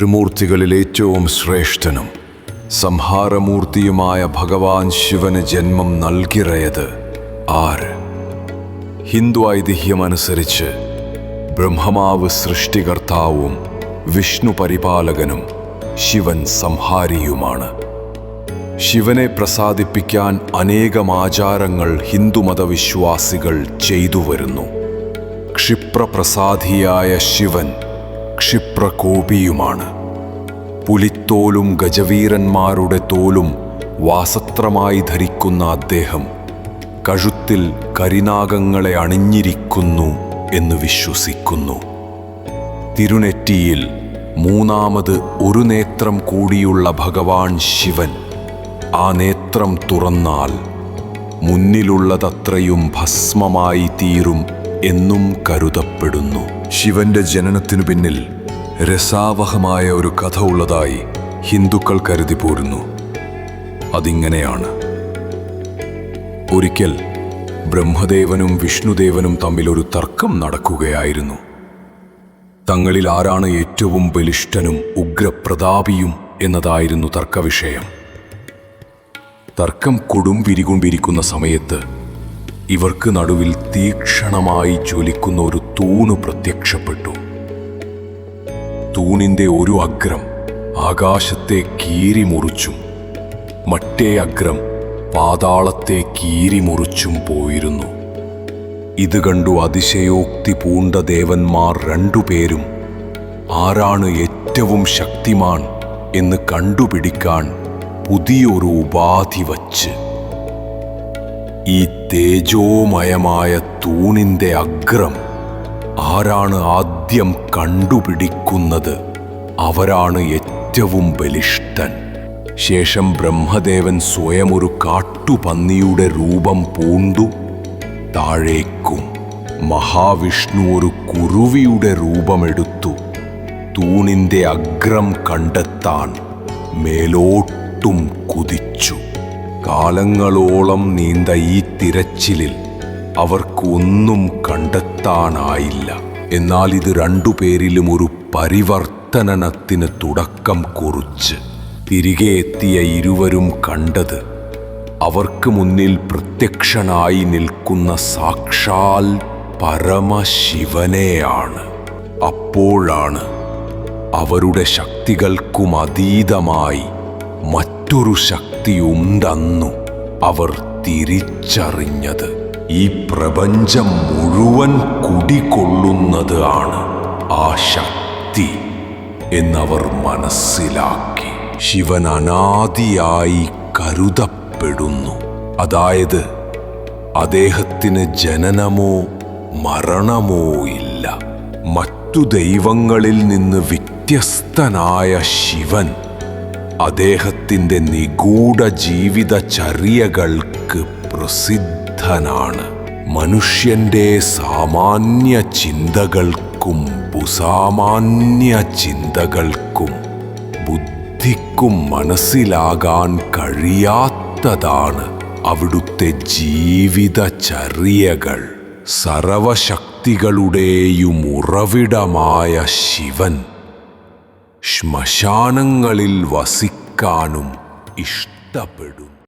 ത്രിമൂർത്തികളിൽ ഏറ്റവും ശ്രേഷ്ഠനും സംഹാരമൂർത്തിയുമായ ഭഗവാൻ ശിവന് ജന്മം നൽകിറയത് ആര്? ഹിന്ദു ഐതിഹ്യമനുസരിച്ച് ബ്രഹ്മമാവ് സൃഷ്ടികർത്താവും വിഷ്ണു പരിപാലകനും ശിവൻ സംഹാരിയുമാണ്. ശിവനെ പ്രസാദിപ്പിക്കാൻ അനേകം ആചാരങ്ങൾ ഹിന്ദുമതവിശ്വാസികൾ ചെയ്തു വരുന്നു ക്ഷിപ്രപ്രസാദിയായ ശിവൻ ക്ഷിപ്രകോപിയുമാണ് പുലിത്തോലും ഗജവീരന്മാരുടെ തോലും വാസത്രമായി ധരിക്കുന്ന അദ്ദേഹം കഴുത്തിൽ കരിനാഗങ്ങളെ അണിഞ്ഞിരിക്കുന്നു എന്ന് വിശ്വസിക്കുന്നു. തിരുനെറ്റിയിൽ മൂന്നാമത് ഒരു നേത്രം കൂടിയുള്ള ഭഗവാൻ ശിവൻ ആ നേത്രം തുറന്നാൽ മുന്നിലുള്ളതത്രയും ഭസ്മമായി തീരും എന്നും കരുതപ്പെടുന്നു. ശിവന്റെ ജനനത്തിനു പിന്നിൽ രസാവഹമായ ഒരു കഥ ഉള്ളതായി ഹിന്ദുക്കൾ കരുതി പോരുന്നു. അതിങ്ങനെയാണ്. ഒരിക്കൽ ബ്രഹ്മദേവനും വിഷ്ണുദേവനും തമ്മിൽ ഒരു തർക്കം നടക്കുകയായിരുന്നു. തങ്ങളിൽ ആരാണ് ഏറ്റവും ബലിഷ്ഠനും ഉഗ്രപ്രതാപിയും എന്നതായിരുന്നു തർക്കവിഷയം. തർക്കം കൊടുമ്പിരികൊണ്ടിരിക്കുന്ന സമയത്ത് ഇവർക്ക് നടുവിൽ തീക്ഷണമായി ജ്വലിക്കുന്ന ഒരു തൂണ് പ്രത്യക്ഷപ്പെട്ടു. തൂണിന്റെ ഒരു അഗ്രം ആകാശത്തെ കീറിമുറിച്ചും മറ്റേ അഗ്രം പാതാളത്തെ കീറിമുറിച്ചും പോയിരുന്നു. ഇത് കണ്ടു അതിശയോക്തി പൂണ്ട ദേവന്മാർ രണ്ടുപേരും ആരാണ് ഏറ്റവും ശക്തിമാൻ എന്ന് കണ്ടുപിടിക്കാൻ പുതിയൊരു ഉപാധി വച്ച്. ഈ തേജോമയമായ തൂണിന്റെ അഗ്രം ആരാണ് ആദ്യം കണ്ടുപിടിക്കുന്നത്? അവരാണ് ഏറ്റവും ബലിഷ്ഠൻ. ശേഷം ബ്രഹ്മദേവൻ സ്വയം ഒരു കാട്ടുപന്നിയുടെ രൂപം പൂണ്ടു. താഴേക്കും മഹാവിഷ്ണു ഒരു കുരുവിയുടെ രൂപമെടുത്തു. തൂണിന്റെ അഗ്രം കണ്ടെത്താൻ മേലോട്ടും കുതിച്ചു. കാലങ്ങളോളം നീണ്ട ഈ തിരച്ചിലിൽ അവർക്കൊന്നും കണ്ടെത്താനായില്ല. എന്നാൽ ഇത് രണ്ടുപേരിലും ഒരു പരിവർത്തനത്തിന് തുടക്കം കുറിച്ച് തിരികെ എത്തിയ ഇരുവരും കണ്ടത് അവർക്ക് മുന്നിൽ പ്രത്യക്ഷനായി നിൽക്കുന്ന സാക്ഷാൽ പരമശിവനെയാണ്. അപ്പോഴാണ് അവരുടെ ശക്തികൾക്കും അതീതമായി മറ്റൊരു ശക്തിയുണ്ടെന്നു അവർ തിരിച്ചറിഞ്ഞത്. ഈ പ്രപഞ്ചം മുഴുവൻ കുടികൊള്ളുന്നത് ആണ് ആ ശക്തി എന്നവർ മനസ്സിലാക്കി. ശിവൻ അനാദിയായി കരുതപ്പെടുന്നു. അതായത് അദ്ദേഹത്തിന് ജനനമോ മരണമോ ഇല്ല. മറ്റു ദൈവങ്ങളിൽ നിന്ന് വ്യത്യസ്തനായ ശിവൻ അദ്ദേഹത്തിന്റെ നിഗൂഢ ജീവിതചര്യകൾക്ക് പ്രസിദ്ധനാണ് മനുഷ്യന്റെ സാമാന്യ ചിന്തകൾക്കും പുസാമാന്യ ചിന്തകൾക്കും ബുദ്ധിക്കും മനസ്സിലാകാൻ കഴിയാത്തതാണ് അവിടുത്തെ ജീവിതചര്യകൾ. സർവശക്തികളുടെയും ഉറവിടമായ ശിവൻ ശ്മശാനങ്ങളിൽ വസിക്കാനും ഇഷ്ടപ്പെടുന്നു.